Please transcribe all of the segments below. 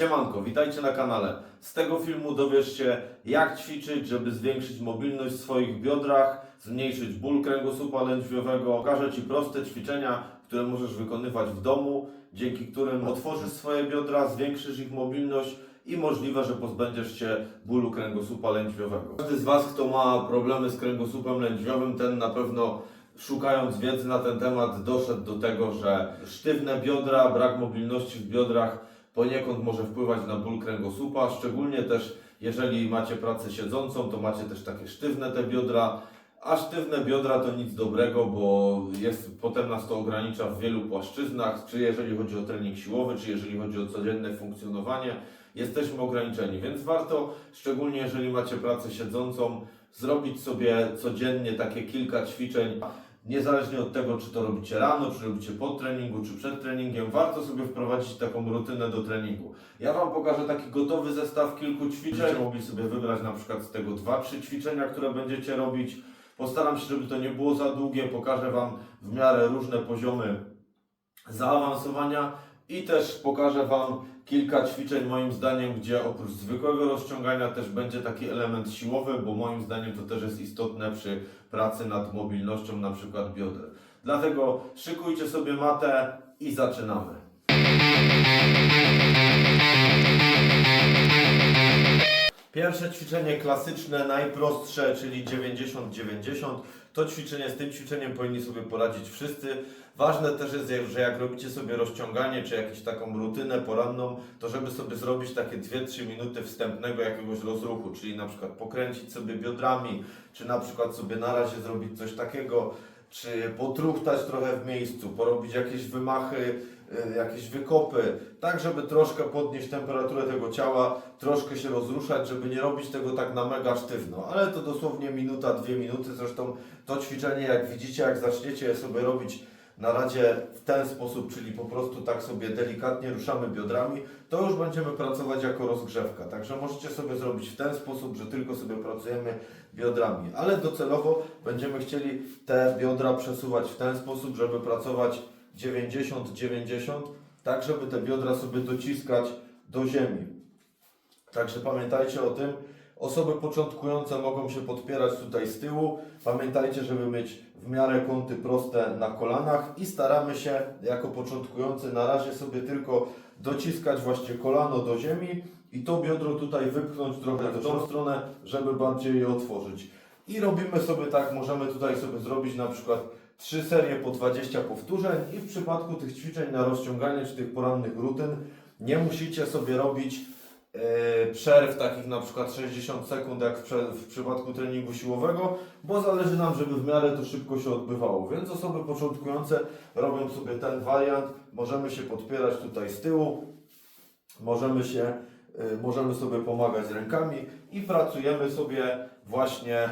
Siemanko, witajcie na kanale. Z tego filmu dowiesz się jak ćwiczyć, żeby zwiększyć mobilność w swoich biodrach, zmniejszyć ból kręgosłupa lędźwiowego. Pokażę Ci proste ćwiczenia, które możesz wykonywać w domu, dzięki którym otworzysz swoje biodra, zwiększysz ich mobilność i możliwe, że pozbędziesz się bólu kręgosłupa lędźwiowego. Każdy z Was, kto ma problemy z kręgosłupem lędźwiowym, ten na pewno szukając wiedzy na ten temat doszedł do tego, że sztywne biodra, brak mobilności w biodrach poniekąd może wpływać na ból kręgosłupa, szczególnie też jeżeli macie pracę siedzącą, to macie też takie sztywne te biodra, a sztywne biodra to nic dobrego, bo jest, potem nas to ogranicza w wielu płaszczyznach, czy jeżeli chodzi o trening siłowy, czy jeżeli chodzi o codzienne funkcjonowanie, jesteśmy ograniczeni, więc warto, szczególnie jeżeli macie pracę siedzącą, zrobić sobie codziennie takie kilka ćwiczeń, Niezależnie od tego, czy to robicie rano, czy robicie po treningu, czy przed treningiem, warto sobie wprowadzić taką rutynę do treningu. Ja Wam pokażę taki gotowy zestaw kilku ćwiczeń. Mogli sobie wybrać na przykład z tego 2-3 ćwiczenia, które będziecie robić. Postaram się, żeby to nie było za długie. Pokażę Wam w miarę różne poziomy zaawansowania i też pokażę Wam kilka ćwiczeń moim zdaniem, gdzie oprócz zwykłego rozciągania też będzie taki element siłowy, bo moim zdaniem to też jest istotne przy pracy nad mobilnością na przykład bioder. Dlatego szykujcie sobie matę i zaczynamy. Pierwsze ćwiczenie klasyczne, najprostsze, czyli 90-90. To ćwiczenie z tym ćwiczeniem powinni sobie poradzić wszyscy. Ważne też jest, że jak robicie sobie rozciąganie czy jakąś taką rutynę poranną, to żeby sobie zrobić takie 2-3 minuty wstępnego jakiegoś rozruchu, czyli na przykład pokręcić sobie biodrami, czy na przykład sobie na razie zrobić coś takiego, czy potruchtać trochę w miejscu, porobić jakieś wymachy, y, jakieś wykopy, tak żeby troszkę podnieść temperaturę tego ciała, troszkę się rozruszać, żeby nie robić tego tak na mega sztywno, ale to dosłownie minuta, dwie minuty, zresztą to ćwiczenie jak widzicie, jak zaczniecie sobie robić na razie w ten sposób, czyli po prostu tak sobie delikatnie ruszamy biodrami, to już będziemy pracować jako rozgrzewka. Także możecie sobie zrobić w ten sposób, że tylko sobie pracujemy biodrami, ale docelowo będziemy chcieli te biodra przesuwać w ten sposób, żeby pracować 90-90, tak żeby te biodra sobie dociskać do ziemi. Także pamiętajcie o tym. Osoby początkujące mogą się podpierać tutaj z tyłu. Pamiętajcie, żeby mieć w miarę kąty proste na kolanach i staramy się jako początkujący na razie sobie tylko dociskać właśnie kolano do ziemi i to biodro tutaj wypchnąć trochę w tą stronę, żeby bardziej je otworzyć. I robimy sobie tak, możemy tutaj sobie zrobić na przykład trzy serie po 20 powtórzeń i w przypadku tych ćwiczeń na rozciąganie czy tych porannych rutyn nie musicie sobie robić przerw takich na przykład 60 sekund jak w przypadku treningu siłowego, bo zależy nam, żeby w miarę to szybko się odbywało. Więc osoby początkujące robią sobie ten wariant. Możemy się podpierać tutaj z tyłu, możemy się, e, możemy sobie pomagać rękami i pracujemy sobie właśnie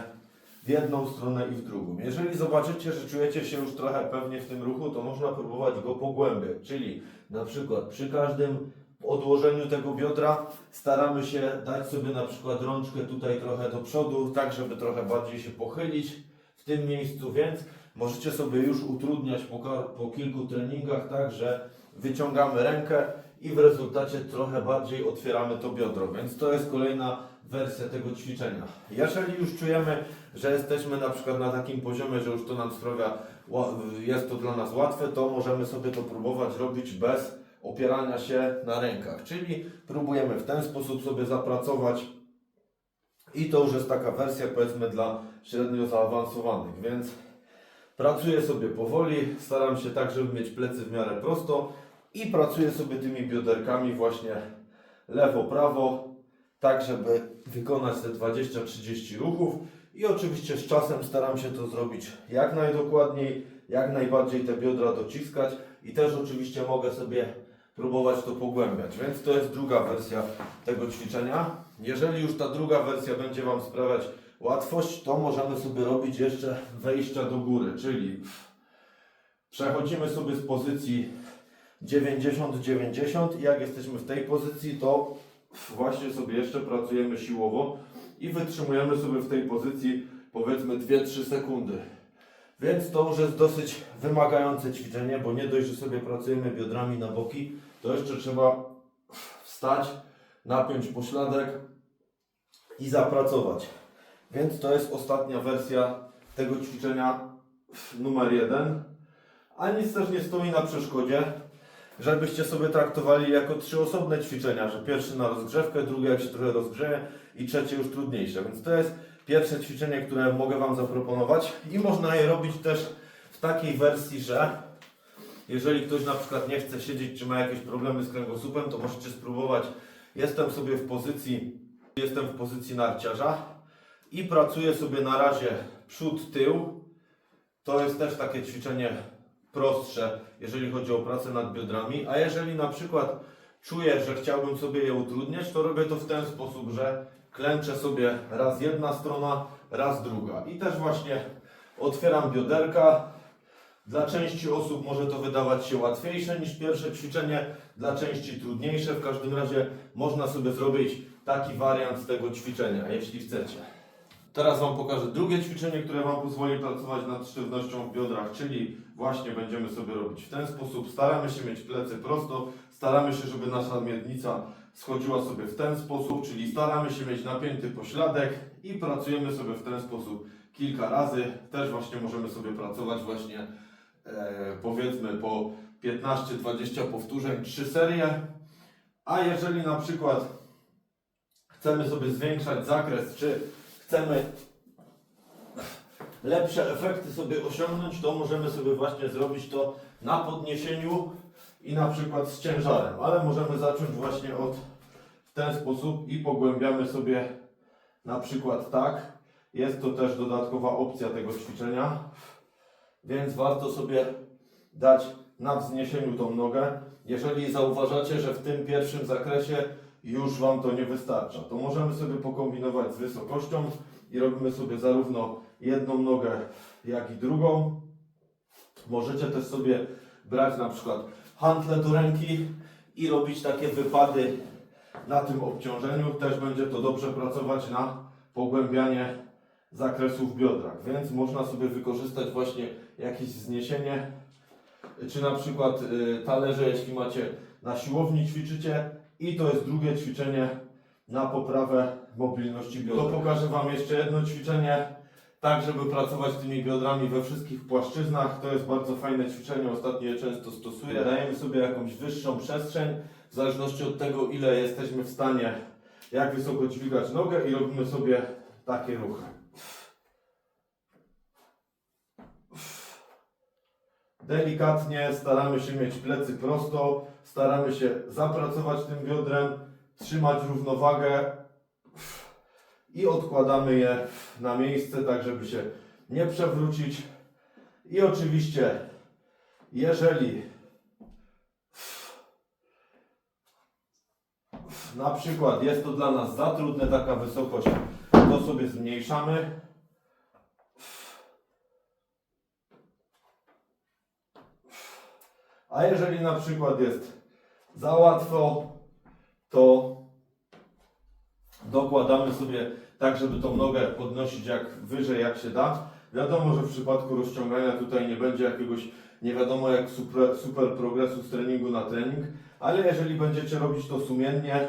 w jedną stronę i w drugą. Jeżeli zobaczycie, że czujecie się już trochę pewnie w tym ruchu, to można próbować go pogłębiać, czyli na przykład przy każdym odłożeniu tego biodra staramy się dać sobie na przykład rączkę tutaj trochę do przodu, tak żeby trochę bardziej się pochylić w tym miejscu, więc możecie sobie już utrudniać po, po kilku treningach tak, że wyciągamy rękę i w rezultacie trochę bardziej otwieramy to biodro, więc to jest kolejna wersja tego ćwiczenia. Jeżeli już czujemy, że jesteśmy na przykład na takim poziomie, że już to nam sprawia, jest to dla nas łatwe, to możemy sobie to próbować robić bez opierania się na rękach. Czyli próbujemy w ten sposób sobie zapracować. I to już jest taka wersja powiedzmy dla średnio zaawansowanych, więc pracuję sobie powoli, staram się tak, żeby mieć plecy w miarę prosto i pracuję sobie tymi bioderkami właśnie lewo, prawo, tak żeby wykonać te 20-30 ruchów. I oczywiście z czasem staram się to zrobić jak najdokładniej, jak najbardziej te biodra dociskać. I też oczywiście mogę sobie próbować to pogłębiać, więc to jest druga wersja tego ćwiczenia. Jeżeli już ta druga wersja będzie Wam sprawiać łatwość, to możemy sobie robić jeszcze wejścia do góry, czyli przechodzimy sobie z pozycji 90-90 i jak jesteśmy w tej pozycji, to właśnie sobie jeszcze pracujemy siłowo i wytrzymujemy sobie w tej pozycji powiedzmy 2-3 sekundy. Więc to już jest dosyć wymagające ćwiczenie, bo nie dość, że sobie pracujemy biodrami na boki, to jeszcze trzeba wstać, napiąć pośladek i zapracować. Więc to jest ostatnia wersja tego ćwiczenia numer jeden. A nic też nie stoi na przeszkodzie, żebyście sobie traktowali jako trzy osobne ćwiczenia, że pierwszy na rozgrzewkę, drugie jak się trochę rozgrzeje i trzecie już trudniejsze. Więc to jest pierwsze ćwiczenie, które mogę Wam zaproponować i można je robić też w takiej wersji, że jeżeli ktoś na przykład nie chce siedzieć, czy ma jakieś problemy z kręgosłupem, to możecie spróbować. Jestem sobie w pozycji, jestem w pozycji narciarza i pracuję sobie na razie przód, tył. To jest też takie ćwiczenie prostsze, jeżeli chodzi o pracę nad biodrami. A jeżeli na przykład czuję, że chciałbym sobie je utrudniać, to robię to w ten sposób, że klęczę sobie raz jedna strona, raz druga. I też właśnie otwieram bioderka. Dla części osób może to wydawać się łatwiejsze niż pierwsze ćwiczenie, dla części trudniejsze. W każdym razie można sobie zrobić taki wariant tego ćwiczenia, jeśli chcecie. Teraz Wam pokażę drugie ćwiczenie, które Wam pozwoli pracować nad sztywnością w biodrach, czyli właśnie będziemy sobie robić w ten sposób. Staramy się mieć plecy prosto, staramy się, żeby nasza miednica schodziła sobie w ten sposób, czyli staramy się mieć napięty pośladek i pracujemy sobie w ten sposób kilka razy. Też właśnie możemy sobie pracować właśnie powiedzmy po 15-20 powtórzeń, 3 serie. A jeżeli na przykład chcemy sobie zwiększać zakres, czy chcemy lepsze efekty sobie osiągnąć, to możemy sobie właśnie zrobić to na podniesieniu i na przykład z ciężarem, ale możemy zacząć właśnie od w ten sposób i pogłębiamy sobie na przykład tak. Jest to też dodatkowa opcja tego ćwiczenia, więc warto sobie dać na wzniesieniu tą nogę. Jeżeli zauważacie, że w tym pierwszym zakresie już Wam to nie wystarcza, to możemy sobie pokombinować z wysokością i robimy sobie zarówno jedną nogę, jak i drugą. Możecie też sobie brać na przykład hantle do ręki i robić takie wypady na tym obciążeniu. Też będzie to dobrze pracować na pogłębianie zakresu w biodrach, więc można sobie wykorzystać właśnie jakieś zniesienie, czy na przykład y, talerze, jeśli macie na siłowni ćwiczycie i to jest drugie ćwiczenie na poprawę mobilności biodra. To pokażę Wam jeszcze jedno ćwiczenie, tak żeby pracować tymi biodrami we wszystkich płaszczyznach. To jest bardzo fajne ćwiczenie, ostatnio je często stosuję. Dajemy sobie jakąś wyższą przestrzeń, w zależności od tego ile jesteśmy w stanie, jak wysoko dźwigać nogę i robimy sobie takie ruchy. Delikatnie staramy się mieć plecy prosto, staramy się zapracować tym biodrem, trzymać równowagę i odkładamy je na miejsce, tak żeby się nie przewrócić. I oczywiście, jeżeli na przykład jest to dla nas za trudne taka wysokość, to sobie zmniejszamy. A jeżeli na przykład jest za łatwo, to dokładamy sobie tak, żeby tą nogę podnosić jak wyżej jak się da. Wiadomo, że w przypadku rozciągania tutaj nie będzie jakiegoś nie wiadomo jak super, super progresu z treningu na trening, ale jeżeli będziecie robić to sumiennie,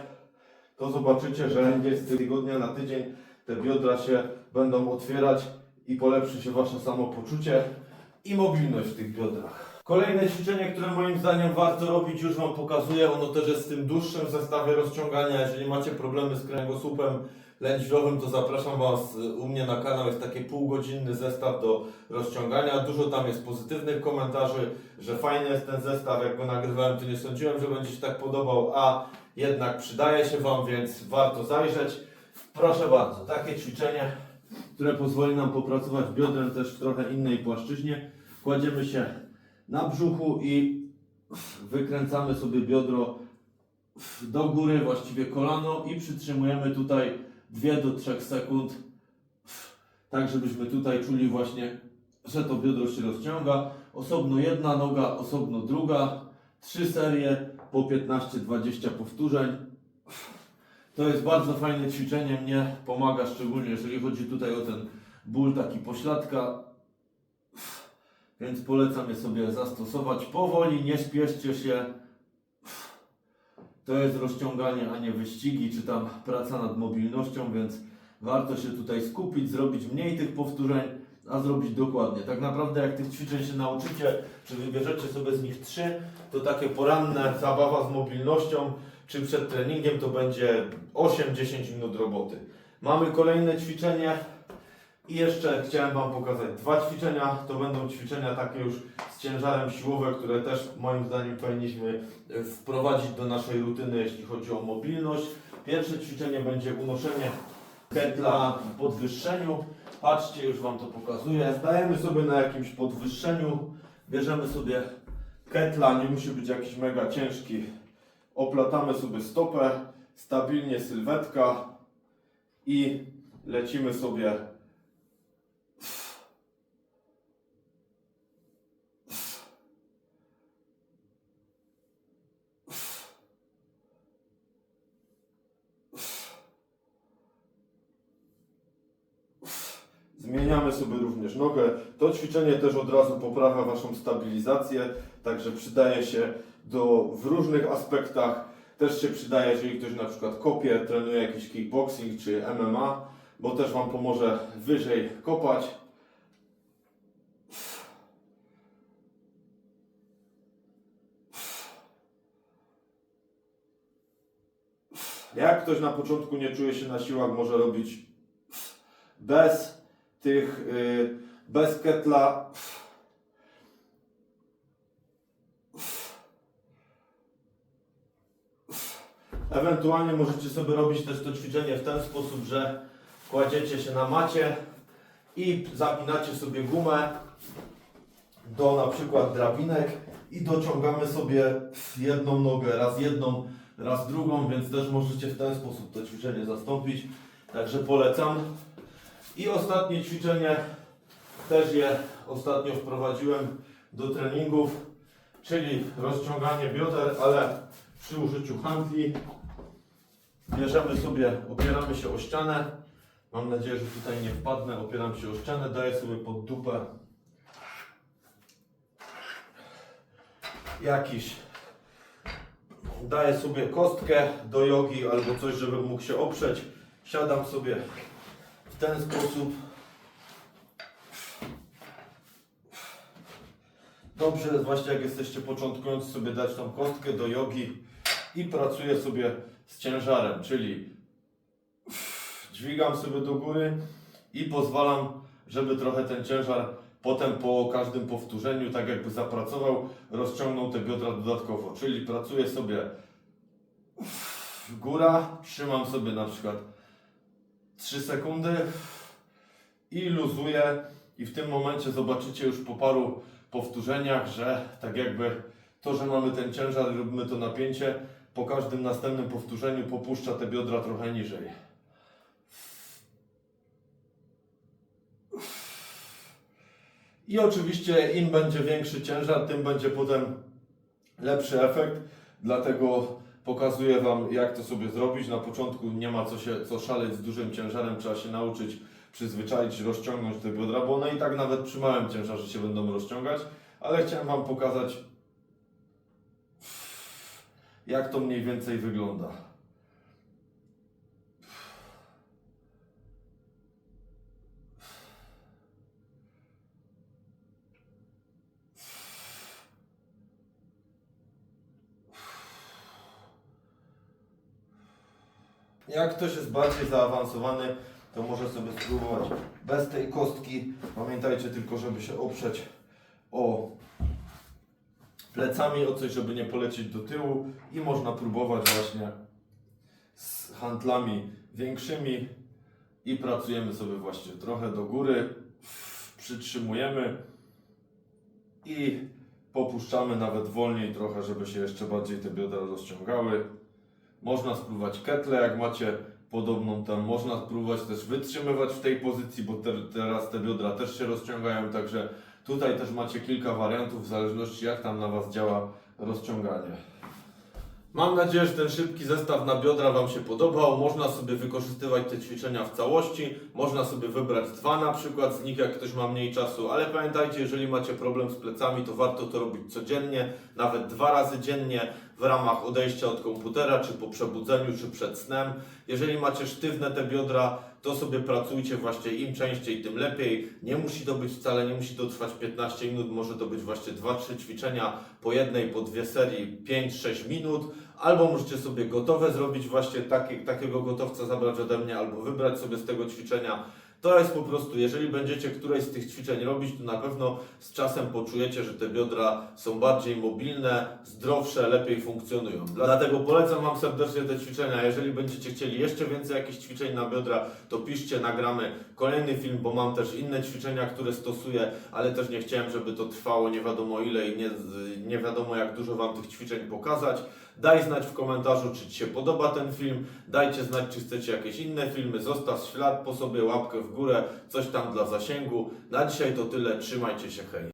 to zobaczycie, że z tygodnia na tydzień te biodra się będą otwierać i polepszy się Wasze samopoczucie i mobilność w tych biodrach. Kolejne ćwiczenie, które moim zdaniem warto robić, już Wam pokazuję. Ono też jest w tym dłuższym zestawie rozciągania. Jeżeli macie problemy z kręgosłupem lędźwiowym, to zapraszam Was y, u mnie na kanał. Jest taki półgodzinny zestaw do rozciągania. Dużo tam jest pozytywnych komentarzy, że fajny jest ten zestaw. Jak go nagrywałem, to nie sądziłem, że będzie się tak podobał, a jednak przydaje się Wam, więc warto zajrzeć. Proszę bardzo, takie ćwiczenie, które pozwoli nam popracować biodrem też w trochę innej płaszczyźnie. Kładziemy się na brzuchu i wykręcamy sobie biodro do góry, właściwie kolano i przytrzymujemy tutaj 2 do 3 sekund, tak żebyśmy tutaj czuli właśnie, że to biodro się rozciąga. Osobno jedna noga, osobno druga, trzy serie po 15-20 powtórzeń. To jest bardzo fajne ćwiczenie, mnie pomaga szczególnie jeżeli chodzi tutaj o ten ból taki pośladka, więc polecam je sobie zastosować powoli, nie spieszcie się. To jest rozciąganie, a nie wyścigi, czy tam praca nad mobilnością, więc warto się tutaj skupić, zrobić mniej tych powtórzeń, a zrobić dokładnie. Tak naprawdę jak tych ćwiczeń się nauczycie, czy wybierzecie sobie z nich trzy, to takie poranne zabawa z mobilnością, czy przed treningiem to będzie 8-10 minut roboty. Mamy kolejne ćwiczenie i jeszcze chciałem Wam pokazać dwa ćwiczenia. To będą ćwiczenia takie już z ciężarem siłowe, które też moim zdaniem powinniśmy e, wprowadzić do naszej rutyny, jeśli chodzi o mobilność. Pierwsze ćwiczenie będzie unoszenie ketla w podwyższeniu. Patrzcie, już Wam to pokazuję. Stajemy sobie na jakimś podwyższeniu, bierzemy sobie ketla, nie musi być jakiś mega ciężki. Oplatamy sobie stopę, stabilnie sylwetka i lecimy sobie Zmieniamy sobie również nogę. To ćwiczenie też od razu poprawia Waszą stabilizację, także przydaje się do, w różnych aspektach. Też się przydaje, jeżeli ktoś na przykład kopie, trenuje jakiś kickboxing czy MMA, bo też Wam pomoże wyżej kopać. Jak ktoś na początku nie czuje się na siłach, może robić bez tych, y, bez ketla. Ewentualnie możecie sobie robić też to ćwiczenie w ten sposób, że kładziecie się na macie i zapinacie sobie gumę do na przykład drabinek i dociągamy sobie jedną nogę, raz jedną, raz drugą, więc też możecie w ten sposób to ćwiczenie zastąpić. Także polecam. I ostatnie ćwiczenie, też je ostatnio wprowadziłem do treningów, czyli rozciąganie bioder, ale przy użyciu handli. Bierzemy sobie, opieramy się o ścianę. Mam nadzieję, że tutaj nie wpadnę. Opieram się o ścianę, daję sobie pod dupę jakiś. Daję sobie kostkę do jogi albo coś, żebym mógł się oprzeć. Siadam sobie ten sposób. Dobrze jest właśnie jak jesteście początkujący sobie dać tą kostkę do jogi i pracuję sobie z ciężarem, czyli dźwigam sobie do góry i pozwalam, żeby trochę ten ciężar potem po każdym powtórzeniu, tak jakby zapracował, rozciągnął te biodra dodatkowo. Czyli pracuję sobie góra, trzymam sobie na przykład 3 sekundy. I luzuję. I w tym momencie zobaczycie już po paru powtórzeniach, że tak jakby to, że mamy ten ciężar i robimy to napięcie, po każdym następnym powtórzeniu popuszcza te biodra trochę niżej. I oczywiście im będzie większy ciężar, tym będzie potem lepszy efekt, dlatego pokazuję Wam jak to sobie zrobić. Na początku nie ma co się co szaleć z dużym ciężarem, trzeba się nauczyć przyzwyczaić, rozciągnąć te biodra, bo one i tak nawet przy małym ciężarze się będą rozciągać, ale chciałem Wam pokazać jak to mniej więcej wygląda. Jak ktoś jest bardziej zaawansowany, to może sobie spróbować bez tej kostki. Pamiętajcie tylko, żeby się oprzeć o plecami o coś, żeby nie polecieć do tyłu i można próbować właśnie z handlami większymi i pracujemy sobie właśnie trochę do góry, przytrzymujemy i popuszczamy nawet wolniej trochę, żeby się jeszcze bardziej te biodra rozciągały. Można spróbować ketle, jak macie podobną tam. Można spróbować też wytrzymywać w tej pozycji, bo te, teraz te biodra też się rozciągają, także tutaj też macie kilka wariantów w zależności jak tam na Was działa rozciąganie. Mam nadzieję, że ten szybki zestaw na biodra Wam się podobał. Można sobie wykorzystywać te ćwiczenia w całości. Można sobie wybrać dwa na przykład z nich, jak ktoś ma mniej czasu. Ale pamiętajcie, jeżeli macie problem z plecami, to warto to robić codziennie, nawet dwa razy dziennie. W ramach odejścia od komputera, czy po przebudzeniu, czy przed snem. Jeżeli macie sztywne te biodra, to sobie pracujcie właśnie im częściej, tym lepiej. Nie musi to być wcale, nie musi to trwać 15 minut, może to być właśnie 2-3 ćwiczenia po jednej, po dwie serii, 5-6 minut. Albo możecie sobie gotowe zrobić właśnie takie, takiego gotowca zabrać ode mnie, albo wybrać sobie z tego ćwiczenia. To jest po prostu, jeżeli będziecie któreś z tych ćwiczeń robić, to na pewno z czasem poczujecie, że te biodra są bardziej mobilne, zdrowsze, lepiej funkcjonują. Dlatego polecam Wam serdecznie te ćwiczenia. Jeżeli będziecie chcieli jeszcze więcej jakichś ćwiczeń na biodra, to piszcie, nagramy kolejny film, bo mam też inne ćwiczenia, które stosuję, ale też nie chciałem, żeby to trwało nie wiadomo ile i nie, nie wiadomo jak dużo Wam tych ćwiczeń pokazać. Daj znać w komentarzu, czy Ci się podoba ten film. Dajcie znać, czy chcecie jakieś inne filmy. Zostaw ślad po sobie, łapkę w górę, coś tam dla zasięgu. Na dzisiaj to tyle. Trzymajcie się, hej.